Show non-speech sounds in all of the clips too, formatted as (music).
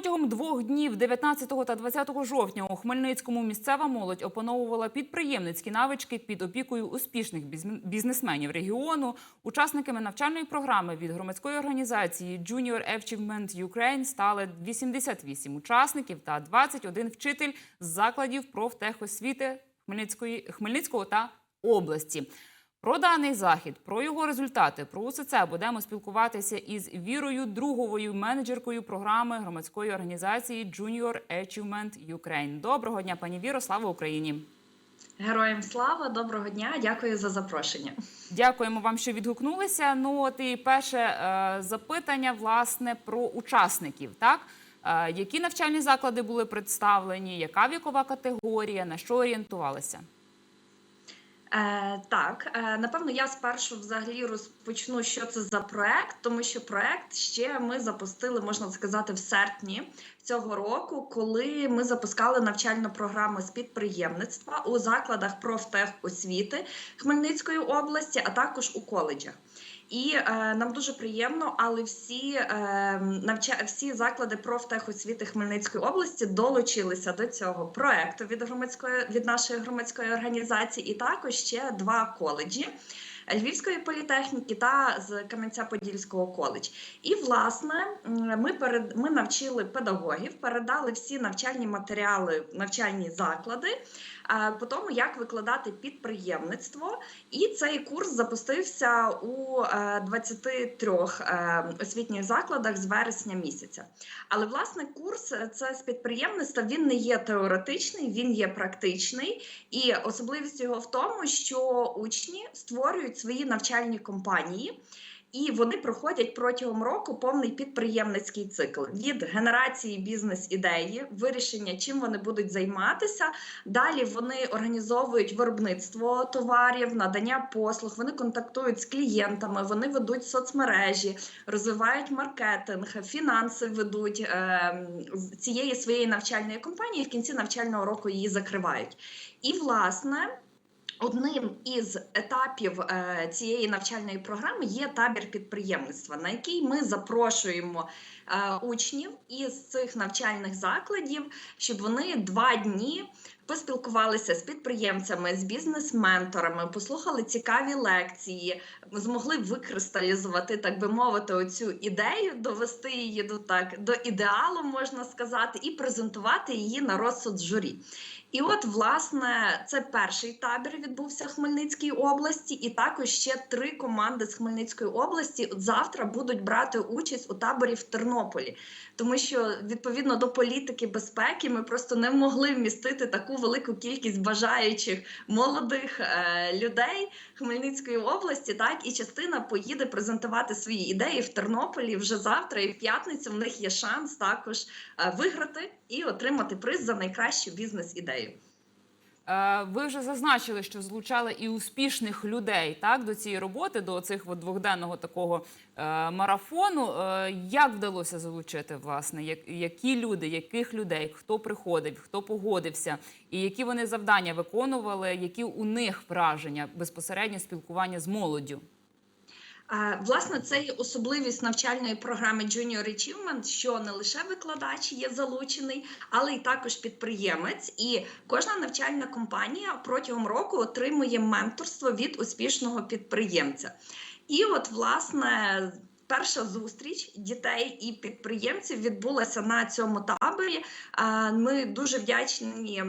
Протягом двох днів, 19 та 20 жовтня, у Хмельницькому місцева молодь опановувала підприємницькі навички під опікою успішних бізнесменів регіону. Учасниками навчальної програми від громадської організації Junior Achievement Ukraine стали 88 учасників та 21 вчитель з закладів профтехосвіти Хмельницької Хмельницького та області. Про даний захід, про його результати, про усе це будемо спілкуватися із Вірою Друговою, менеджеркою програми громадської організації Junior Achievement Ukraine. Доброго дня, пані Віро, слава Україні! Героям слава, доброго дня, дякую за запрошення. Дякуємо вам, що відгукнулися. Ну от і перше е, запитання власне про учасників. Так е, які навчальні заклади були представлені, яка вікова категорія, на що орієнтувалися? Е, так, е, напевно, я спершу взагалі розпочну, що це за проект, тому що проект ще ми запустили, можна сказати, в серпні цього року, коли ми запускали навчальну програму з підприємництва у закладах профтехосвіти Хмельницької області, а також у коледжах. І е, нам дуже приємно, але всі е, навча... всі заклади профтехосвіти Хмельницької області долучилися до цього проекту від громадської від нашої громадської організації, і також ще два коледжі. Львівської політехніки та з Кам'янця-Подільського коледж. І власне ми перед ми навчили педагогів, передали всі навчальні матеріали, навчальні заклади по тому, як викладати підприємництво. І цей курс запустився у е, 23 е, освітніх закладах з вересня місяця. Але власне курс е, це з підприємництва він не є теоретичний, він є практичний. І особливість його в тому, що учні створюють свої навчальні компанії. І вони проходять протягом року повний підприємницький цикл від генерації бізнес-ідеї, вирішення, чим вони будуть займатися. Далі вони організовують виробництво товарів, надання послуг, вони контактують з клієнтами, вони ведуть соцмережі, розвивають маркетинг, фінанси ведуть е, з цієї своєї навчальної компанії. В кінці навчального року її закривають. І власне. Одним із етапів е, цієї навчальної програми є табір підприємництва, на який ми запрошуємо е, учнів із цих навчальних закладів, щоб вони два дні поспілкувалися з підприємцями, з бізнес-менторами, послухали цікаві лекції, змогли викристалізувати, так би мовити, оцю ідею, довести її до так до ідеалу, можна сказати, і презентувати її на розсуд журі. І от, власне, це перший табір відбувся в Хмельницькій області, і також ще три команди з Хмельницької області от завтра будуть брати участь у таборі в Тернополі, тому що відповідно до політики безпеки ми просто не могли вмістити таку велику кількість бажаючих молодих е, людей Хмельницької області. Так і частина поїде презентувати свої ідеї в Тернополі вже завтра, і в п'ятницю в них є шанс також е, виграти і отримати приз за найкращу бізнес-ідею. Е, Ви вже зазначили, що залучали і успішних людей так до цієї роботи, до цих от двохденного такого е, марафону. Е, як вдалося залучити власне? Як, які люди, яких людей, хто приходив, хто погодився, і які вони завдання виконували, які у них враження безпосередньо спілкування з молоддю? Власне, це є особливість навчальної програми Junior Achievement, що не лише викладач є залучений, але й також підприємець. І кожна навчальна компанія протягом року отримує менторство від успішного підприємця. І от, власне, перша зустріч дітей і підприємців відбулася на цьому таборі. Ми дуже вдячні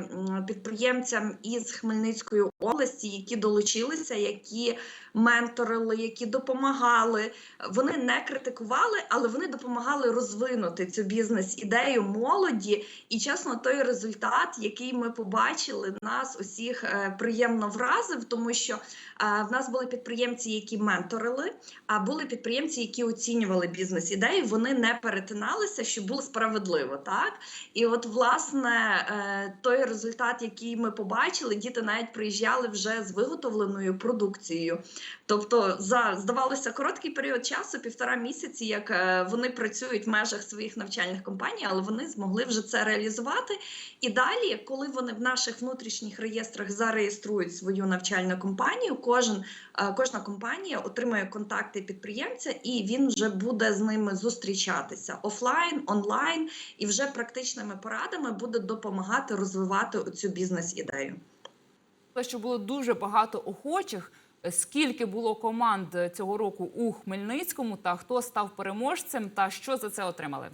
підприємцям із Хмельницької області, які долучилися, які менторили, які допомагали. Вони не критикували, але вони допомагали розвинути цю бізнес-ідею молоді. І чесно, той результат, який ми побачили, нас усіх е, приємно вразив, тому що е, в нас були підприємці, які менторили, а були підприємці, які оцінювали бізнес-ідеї. Вони не перетиналися, що було справедливо. Так і от власне е, той результат, який ми побачили, діти навіть приїжджали вже з виготовленою продукцією. Тобто, за здавалося, короткий період часу, півтора місяці, як е, вони працюють в межах своїх навчальних компаній, але вони змогли вже це реалізувати. І далі, коли вони в наших внутрішніх реєстрах зареєструють свою навчальну компанію, кожен е, кожна компанія отримує контакти підприємця, і він вже буде з ними зустрічатися офлайн, онлайн, і вже практичними порадами буде допомагати розвивати цю бізнес-ідею. Що було дуже багато охочих. Скільки було команд цього року у Хмельницькому, та хто став переможцем, та що за це отримали?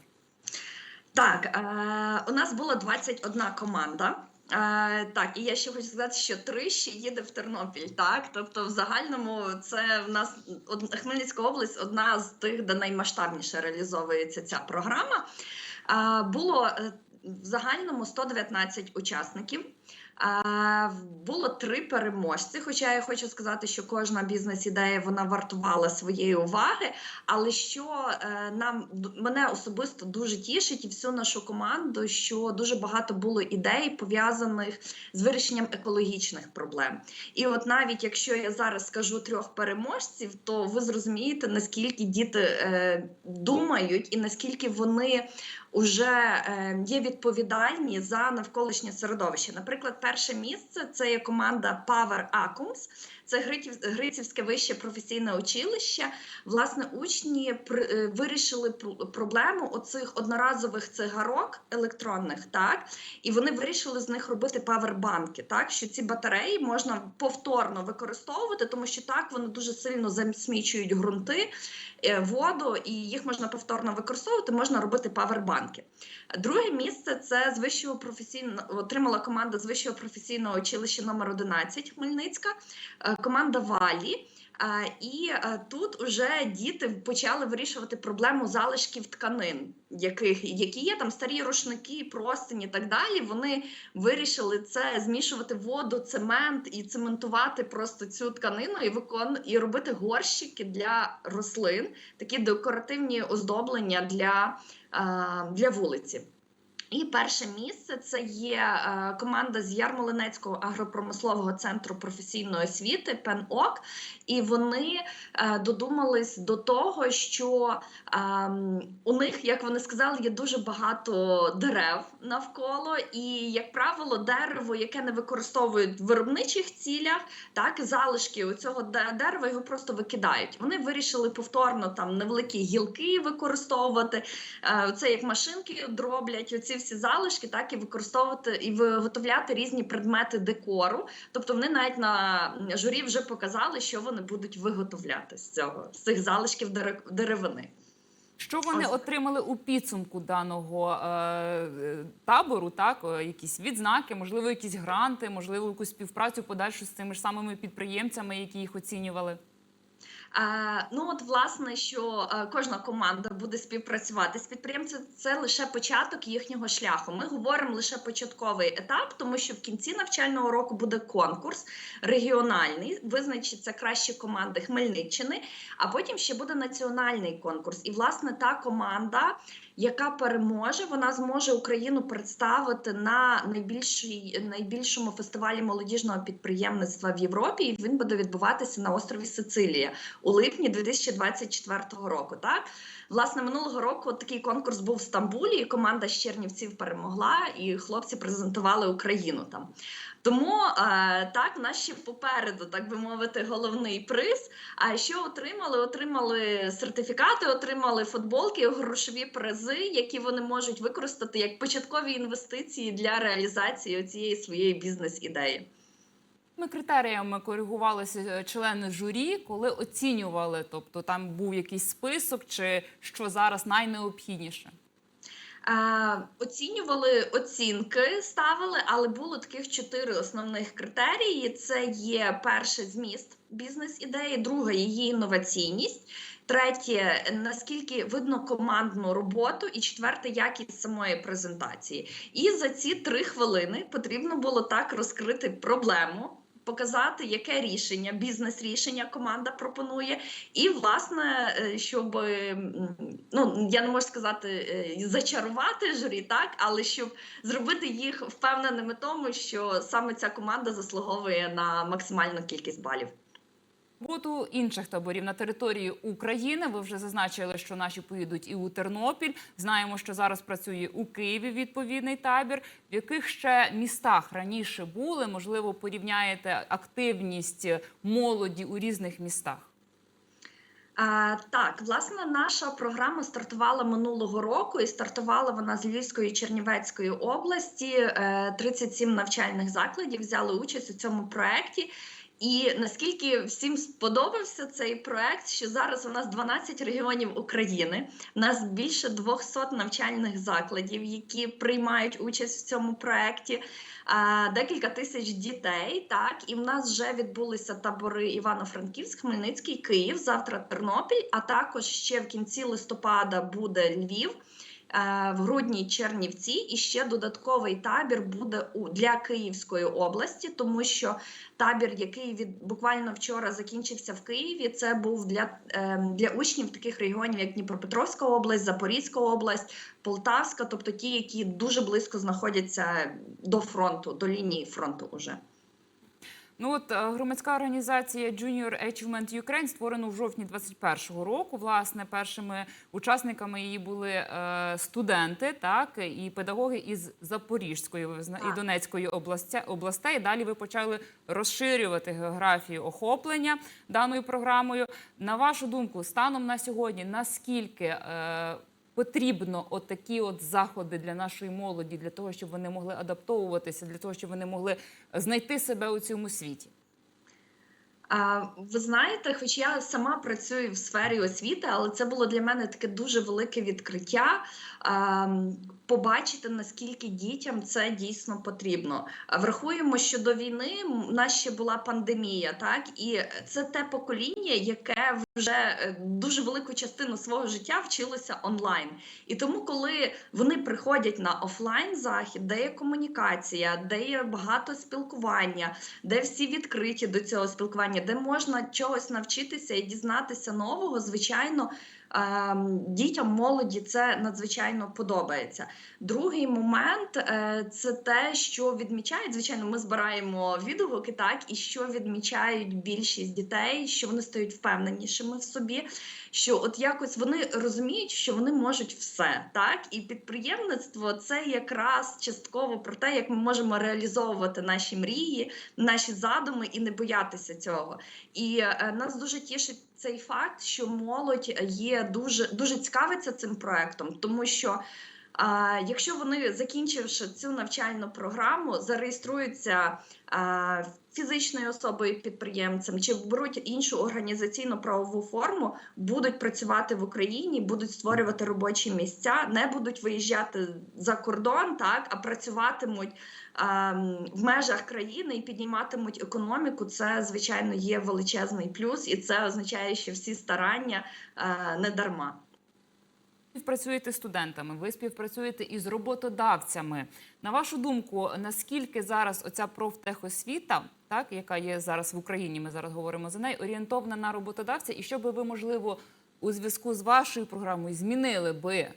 Так, е, у нас було 21 команда. Е, так, і я ще хочу сказати, що три ще їде в Тернопіль. Так, тобто, в загальному це в нас од, Хмельницька область одна з тих, де наймасштабніше реалізовується ця програма. Е, було е, в загальному 119 учасників. Було три переможці. Хоча я хочу сказати, що кожна бізнес-ідея вона вартувала своєї уваги. Але що е, нам мене особисто дуже тішить і всю нашу команду, що дуже багато було ідей пов'язаних з вирішенням екологічних проблем. І от навіть якщо я зараз скажу трьох переможців, то ви зрозумієте наскільки діти е, думають і наскільки вони вже е, є відповідальні за навколишнє середовище. Наприклад, перше місце це є команда Power Acums. Це Грицівське вище професійне училище. Власне, учні е, вирішили пр- проблему оцих одноразових цигарок електронних, так і вони вирішили з них робити павербанки, так що ці батареї можна повторно використовувати, тому що так вони дуже сильно засмічують ґрунти, е, воду, і їх можна повторно використовувати. Можна робити павербанки. Друге місце це з вищого професійного отримала команда з вищого професійного училища номер 11 Хмельницька, е, команда Валі. І е, тут уже діти почали вирішувати проблему залишків тканин, яких які є там старі рушники, простині і так далі. Вони вирішили це змішувати воду, цемент і цементувати просто цю тканину і викон і робити горщики для рослин, такі декоративні оздоблення для, е, для вулиці. І перше місце це є е, команда з Ярмолинецького агропромислового центру професійної освіти ПЕНОК, і вони е, додумались до того, що е, у них, як вони сказали, є дуже багато дерев навколо, і, як правило, дерево, яке не використовують в виробничих цілях, так залишки у цього дерева його просто викидають. Вони вирішили повторно там невеликі гілки використовувати. Е, Це як машинки дроблять оці всі залишки, так і використовувати і виготовляти різні предмети декору. Тобто вони навіть на журі вже показали, що вони будуть виготовляти з цього з цих залишків дере- деревини. Що вони Ось. отримали у підсумку даного е, е, табору? Так, Е, якісь відзнаки, можливо, якісь гранти, можливо, якусь співпрацю подальшу з цими ж самими підприємцями, які їх оцінювали. Е, ну от власне, що е, кожна команда буде співпрацювати з підприємцем, це лише початок їхнього шляху. Ми говоримо лише початковий етап, тому що в кінці навчального року буде конкурс регіональний, визначиться кращі команди Хмельниччини, а потім ще буде національний конкурс. І власне та команда. Яка переможе, вона зможе Україну представити на найбільшій найбільшому фестивалі молодіжного підприємництва в Європі. І він буде відбуватися на острові Сицилія у липні 2024 року. Так, власне, минулого року такий конкурс був в Стамбулі, і команда з Чернівців перемогла, і хлопці презентували Україну там. Тому е, так, в нас ще попереду, так би мовити, головний приз. А що отримали? Отримали сертифікати, отримали футболки, грошові призи, які вони можуть використати як початкові інвестиції для реалізації цієї своєї бізнес-ідеї. Ми критеріями коригувалися е, члени журі, коли оцінювали, тобто там був якийсь список, чи що зараз найнеобхідніше. Оцінювали оцінки, ставили, але було таких чотири основних критерії: це є перше зміст бізнес-ідеї, друге її інноваційність, третє наскільки видно командну роботу, і четверте якість самої презентації. І за ці три хвилини потрібно було так розкрити проблему. Показати, яке рішення, бізнес-рішення команда пропонує, і власне, е, щоб ну я не можу сказати е, зачарувати журі, так але щоб зробити їх впевненими тому, що саме ця команда заслуговує на максимальну кількість балів. Роботу інших таборів на території України. Ви вже зазначили, що наші поїдуть і у Тернопіль. Знаємо, що зараз працює у Києві відповідний табір. В яких ще містах раніше були? Можливо, порівняєте активність молоді у різних містах. Так, власне, наша програма стартувала минулого року, і стартувала вона з Львівської Чернівецької області. Е, 37 навчальних закладів взяли участь у цьому проєкті. І наскільки всім сподобався цей проект, що зараз у нас 12 регіонів України, у нас більше 200 навчальних закладів, які приймають участь в цьому проєкті, декілька тисяч дітей. Так, і в нас вже відбулися табори Івано-Франківськ, Хмельницький, Київ, завтра Тернопіль. А також ще в кінці листопада буде Львів. Е, В грудні Чернівці і ще додатковий табір буде у для Київської області, тому що табір, який від буквально вчора закінчився в Києві, це був для, ем, для учнів таких регіонів, як Дніпропетровська область, Запорізька область, Полтавська, тобто ті, які дуже близько знаходяться до фронту, до лінії фронту уже. Ну от е, громадська організація Junior Achievement Ukraine створена в жовтні 21-го року. Власне, першими учасниками її були е, студенти, так і педагоги із Запорізької і Донецької областя, областей. Далі ви почали розширювати географію охоплення даною програмою. На вашу думку, станом на сьогодні, наскільки е, потрібно отакі такі от заходи для нашої молоді, для того, щоб вони могли адаптовуватися, для того, щоб вони могли знайти себе у цьому світі? А, ви знаєте, хоч я сама працюю в сфері освіти, але це було для мене таке дуже велике відкриття. А, побачити, наскільки дітям це дійсно потрібно. Врахуємо, що до війни в нас ще була пандемія, так і це те покоління, яке вже е, дуже велику частину свого життя вчилося онлайн. І тому, коли вони приходять на офлайн захід, де є комунікація, де є багато спілкування, де всі відкриті до цього спілкування, де можна чогось навчитися і дізнатися нового, звичайно. Ем, Дітям молоді це надзвичайно подобається. Другий момент е, це те, що відмічають. Звичайно, ми збираємо відгуки, так і що відмічають більшість дітей, що вони стають впевненішими в собі. Що от якось вони розуміють, що вони можуть все, так і підприємництво це якраз частково про те, як ми можемо реалізовувати наші мрії, наші задуми і не боятися цього. І е, нас дуже тішить цей факт, що молодь є дуже дуже цікавиться цим проектом, тому що. А, якщо вони, закінчивши цю навчальну програму, зареєструються фізичною особою підприємцем чи беруть іншу організаційну правову форму, будуть працювати в Україні, будуть створювати робочі місця, не будуть виїжджати за кордон, так а працюватимуть а, в межах країни і підніматимуть економіку. Це звичайно є величезний плюс, і це означає, що всі старання а, не дарма. Співпрацюєте з студентами, ви співпрацюєте із роботодавцями. На вашу думку, наскільки зараз оця профтехосвіта, так яка є зараз в Україні, ми зараз говоримо за неї, орієнтована на роботодавця, і що би ви можливо у зв'язку з вашою програмою змінили би е,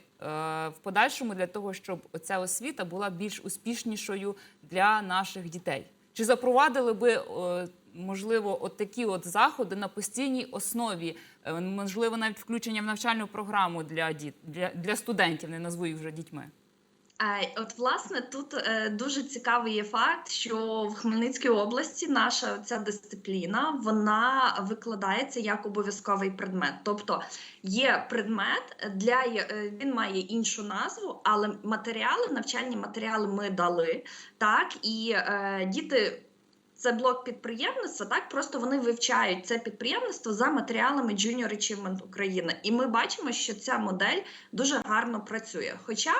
в подальшому для того, щоб ця освіта була більш успішнішою для наших дітей? Чи запровадили би можливо от такі от заходи на постійній основі? Е, можливо, навіть включення в навчальну програму для діт для, для студентів, не назву їх вже дітьми. От, власне, тут е, дуже цікавий є факт, що в Хмельницькій області наша ця дисципліна вона викладається як обов'язковий предмет. Тобто є предмет для е, він має іншу назву, але матеріали, навчальні матеріали ми дали так, і діти. Це блок підприємництва, так просто вони вивчають це підприємництво за матеріалами Junior Achievement України. І ми бачимо, що ця модель дуже гарно працює. Хоча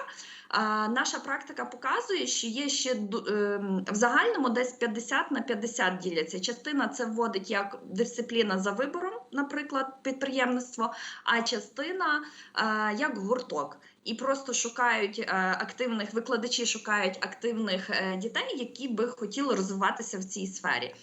а, наша практика показує, що є ще ем, в загальному десь 50 на 50 діляться. Частина це вводить як дисципліна за вибором, наприклад, підприємництво, а частина а, як гурток. І просто шукають е, активних викладачі, шукають активних е, дітей, які би хотіли розвиватися в цій сфері.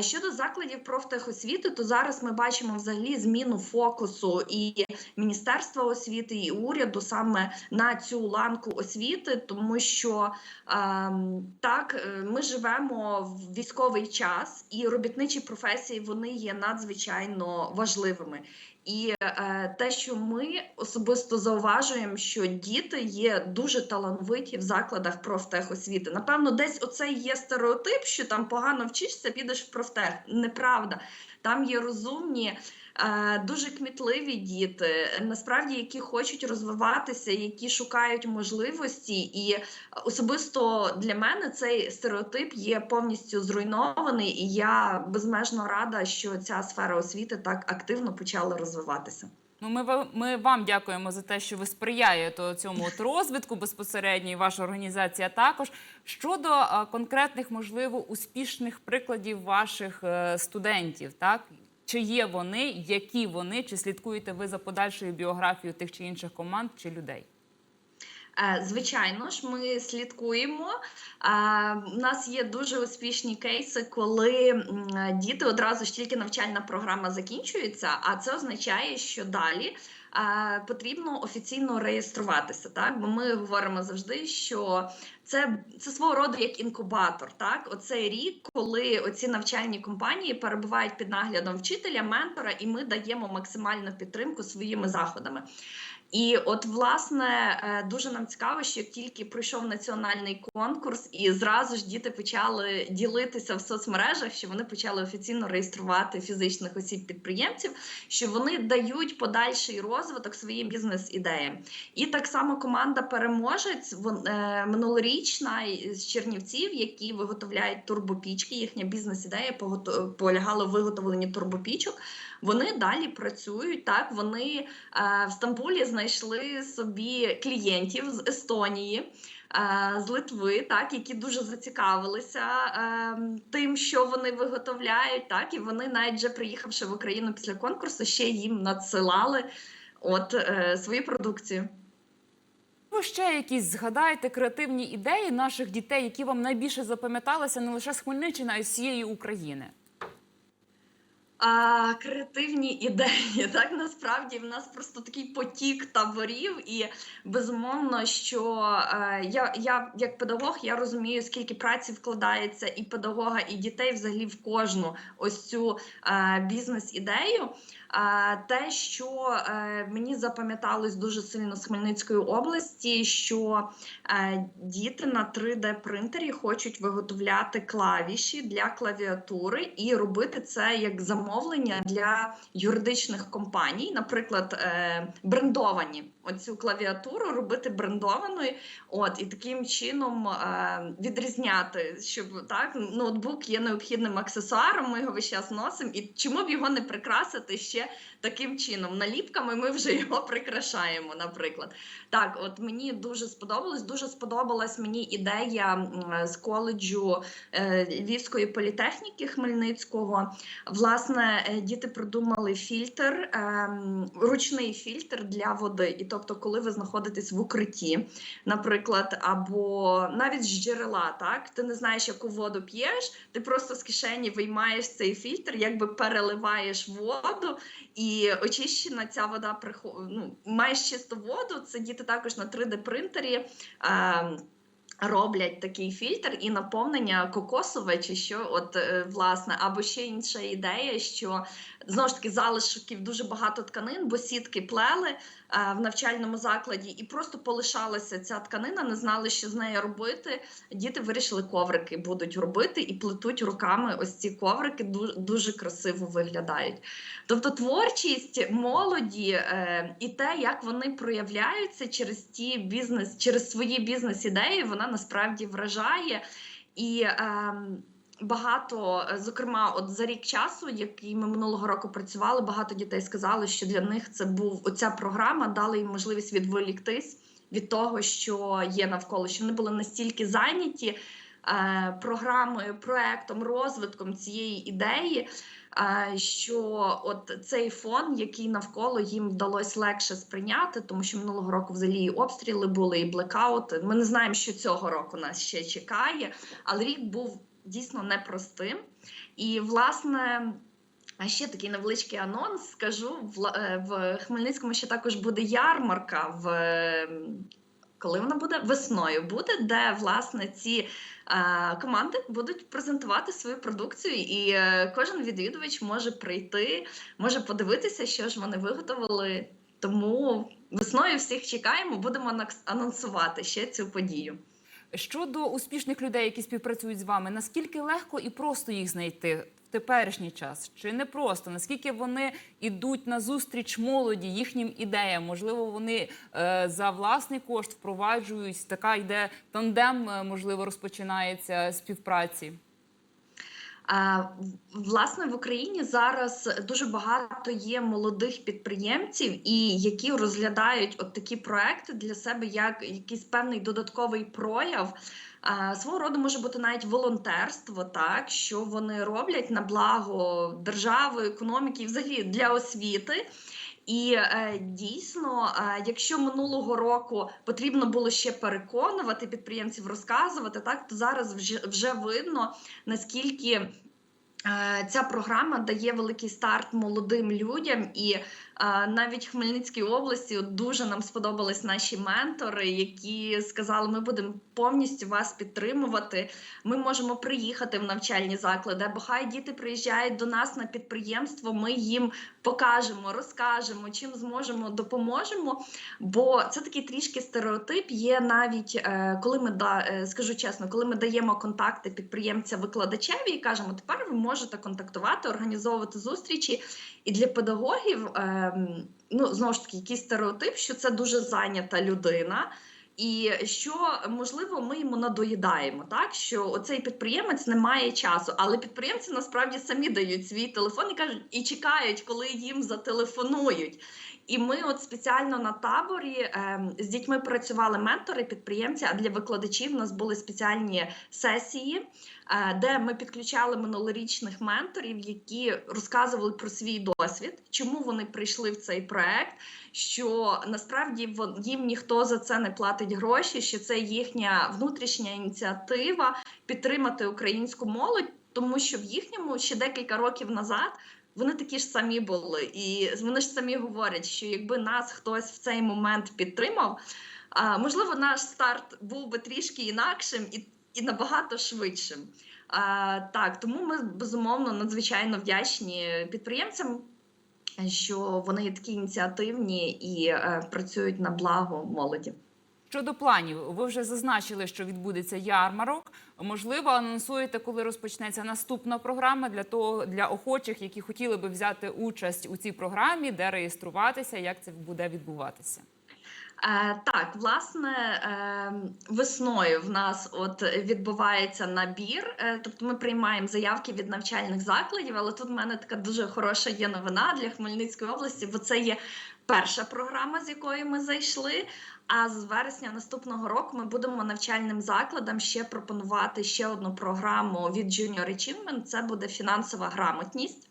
Щодо закладів профтехосвіти, то зараз ми бачимо взагалі зміну фокусу і Міністерства освіти, і уряду саме на цю ланку освіти, тому що ем, так е, ми живемо в військовий час, і робітничі професії вони є надзвичайно важливими. І е, те, що ми особисто зауважуємо, що діти є дуже талановиті в закладах профтехосвіти. Напевно, десь оцей є стереотип, що там погано вчишся, підеш в профтех. Неправда. Там є розумні, дуже кмітливі діти, насправді, які хочуть розвиватися, які шукають можливості. І особисто для мене цей стереотип є повністю зруйнований, і я безмежно рада, що ця сфера освіти так активно почала розвиватися. Ну, ми, ми вам дякуємо за те, що ви сприяєте цьому от розвитку безпосередньо, і ваша організація також. Щодо конкретних, можливо, успішних прикладів ваших е, студентів, так? Чи є вони, які вони, чи слідкуєте ви за подальшою біографією тих чи інших команд чи людей? Е, Звичайно ж, ми слідкуємо. Е, У нас є дуже успішні кейси, коли діти одразу ж тільки навчальна програма закінчується, а це означає, що далі. Потрібно офіційно реєструватися, так бо ми говоримо завжди, що це, це свого роду як інкубатор. Так, оцей рік, коли оці навчальні компанії перебувають під наглядом вчителя, ментора, і ми даємо максимальну підтримку своїми заходами. І от, власне, е, дуже нам цікаво, що тільки пройшов національний конкурс, і зразу ж діти почали ділитися в соцмережах, що вони почали офіційно реєструвати фізичних осіб підприємців, що вони дають подальший розвиток своїм бізнес-ідеям. І так само команда переможець е, минулорічна з Чернівців, які виготовляють турбопічки. Їхня бізнес-ідея полягала в виготовленні турбопічок. Вони далі працюють так. Вони е, в Стамбулі знайшли собі клієнтів з Естонії. е, З Литви, так, які дуже зацікавилися е, тим, що вони виготовляють, так, і вони, навіть вже приїхавши в Україну після конкурсу, ще їм надсилали от е, свою продукцію. Ви ще якісь згадайте креативні ідеї наших дітей, які вам найбільше запам'яталися не лише з Хмельниччини, а й з всієї України. А, креативні ідеї. (laughs) Так насправді в нас просто такий потік таборів, і безумовно, що е, я, я як педагог я розумію, скільки праці вкладається і педагога, і дітей взагалі в кожну ось цю е, бізнес-ідею. Те, що е, мені запам'яталось дуже сильно з Хмельницької області, що е, діти на 3D принтері хочуть виготовляти клавіші для клавіатури і робити це як замовлення для юридичних компаній, наприклад, е, брендовані оцю клавіатуру робити брендованою, от і таким чином відрізняти, щоб так ноутбук є необхідним аксесуаром. Ми його весь час носимо, і чому б його не прикрасити ще таким чином? Наліпками ми вже його прикрашаємо, наприклад. Так, от мені дуже сподобалось. Дуже сподобалась мені ідея з коледжу е, Львівської політехніки Хмельницького. Власне, е, діти придумали фільтр, ем, ручний фільтр для води. І тобто, коли ви знаходитесь в укритті, наприклад, або навіть з джерела, так ти не знаєш, яку воду п'єш, ти просто з кишені виймаєш цей фільтр, якби переливаєш воду, і очищена ця вода ну, маєш чисту воду. Це діти також на 3D принтері. Е, Роблять такий фільтр і наповнення кокосове, чи що, от е, власне, або ще інша ідея, що знову ж таки залишків дуже багато тканин, бо сітки плели в навчальному закладі, і просто полишалася ця тканина, не знали, що з нею робити. Діти вирішили коврики будуть робити і плетуть руками. Ось ці коврики дуже, красиво виглядають. Тобто творчість молоді е, і те, як вони проявляються через ті бізнес, через свої бізнес-ідеї, вона насправді вражає. І е, багато, е, зокрема, от за рік часу, який ми минулого року працювали, багато дітей сказали, що для них це був оця програма, дала їм можливість відволіктись від того, що є навколо, що вони були настільки зайняті. е, Програмою, проектом, розвитком цієї ідеї, е, що от цей фон, який навколо їм вдалося легше сприйняти, тому що минулого року взагалі і обстріли були, і блекаути. Ми не знаємо, що цього року нас ще чекає, але рік був дійсно непростим. І, власне, а ще такий невеличкий анонс скажу: в, е, в Хмельницькому ще також буде ярмарка в. е, Коли вона буде весною, буде, де власне ці е, команди будуть презентувати свою продукцію, і е, кожен відвідувач може прийти, може подивитися, що ж вони виготовили. Тому весною всіх чекаємо, будемо анонсувати ще цю подію. Щодо успішних людей, які співпрацюють з вами, наскільки легко і просто їх знайти в теперішній час? Чи не просто? Наскільки вони йдуть на зустріч молоді, їхнім ідеям? Можливо, вони е, за власний кошт впроваджують така йде тандем, е, можливо, розпочинається співпраці. Власне, в Україні зараз дуже багато є молодих підприємців, і які розглядають от такі проекти для себе як якийсь певний додатковий прояв. Свого роду може бути навіть волонтерство, так що вони роблять на благо держави, економіки, і взагалі для освіти. І е, дійсно, е, якщо минулого року потрібно було ще переконувати підприємців, розказувати, так то зараз вже, вже видно наскільки е, ця програма дає великий старт молодим людям, і навіть в Хмельницькій області дуже нам сподобались наші ментори, які сказали, ми будемо повністю вас підтримувати. Ми можемо приїхати в навчальні заклади, або хай діти приїжджають до нас на підприємство. Ми їм покажемо, розкажемо, чим зможемо, допоможемо. Бо це такий трішки стереотип. Є навіть е, коли ми да е, скажу чесно, коли ми даємо контакти підприємця-викладачеві і кажемо, тепер ви можете контактувати, організовувати зустрічі. І для педагогів ем, ну знову ж таки якийсь стереотип, що це дуже зайнята людина. І що можливо, ми йому надоїдаємо, так що оцей підприємець не має часу, але підприємці насправді самі дають свій телефон і кажуть, і чекають, коли їм зателефонують. І ми, от спеціально на таборі ем, з дітьми працювали ментори, підприємці. А для викладачів у нас були спеціальні сесії, е, де ми підключали минулорічних менторів, які розказували про свій досвід, чому вони прийшли в цей проект. Що насправді їм ніхто за це не платить гроші, що це їхня внутрішня ініціатива підтримати українську молодь, тому що в їхньому ще декілька років назад вони такі ж самі були, і вони ж самі говорять, що якби нас хтось в цей момент підтримав, можливо, наш старт був би трішки інакшим і, і набагато швидшим. А, так, тому ми безумовно надзвичайно вдячні підприємцям, що вони такі ініціативні і е, працюють на благо молоді. Щодо планів, ви вже зазначили, що відбудеться ярмарок. Можливо, анонсуєте, коли розпочнеться наступна програма для того для охочих, які хотіли би взяти участь у цій програмі, де реєструватися, як це буде відбуватися. Е, так, власне, е, весною в нас от відбувається набір, е, тобто ми приймаємо заявки від навчальних закладів, але тут в мене така дуже хороша є новина для Хмельницької області, бо це є перша програма, з якої ми зайшли. А з вересня наступного року ми будемо навчальним закладам ще пропонувати ще одну програму від Junior Achievement. Це буде фінансова грамотність.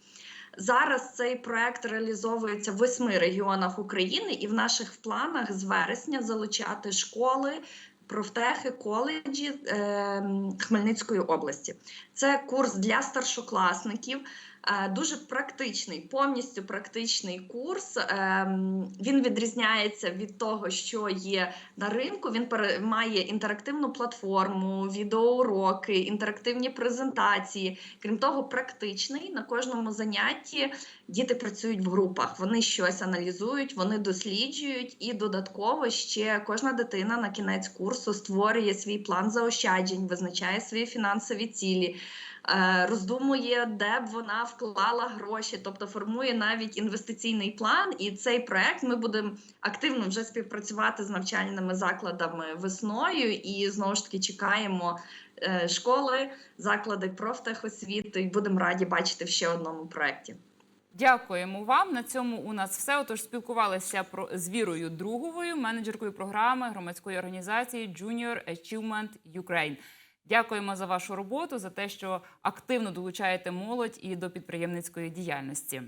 Зараз цей проект реалізовується в восьми регіонах України, і в наших планах з вересня залучати школи, профтехи, коледжі е, Хмельницької області. Це курс для старшокласників. Е, Дуже практичний, повністю практичний курс. Ем, Він відрізняється від того, що є на ринку. Він має інтерактивну платформу, відеоуроки, інтерактивні презентації. Крім того, практичний на кожному занятті діти працюють в групах. Вони щось аналізують, вони досліджують, і додатково ще кожна дитина на кінець курсу створює свій план заощаджень, визначає свої фінансові цілі. Е, Роздумує, де б вона вклала гроші, тобто формує навіть інвестиційний план. І цей проект ми будемо активно вже співпрацювати з навчальними закладами весною. І знову ж таки чекаємо е, школи, заклади профтехосвіти, і будемо раді бачити в ще одному проєкті. Дякуємо вам. На цьому у нас все. Отож, спілкувалися про з Вірою Друговою, менеджеркою програми громадської організації Junior Achievement Ukraine. Дякуємо за вашу роботу, за те, що активно долучаєте молодь і до підприємницької діяльності.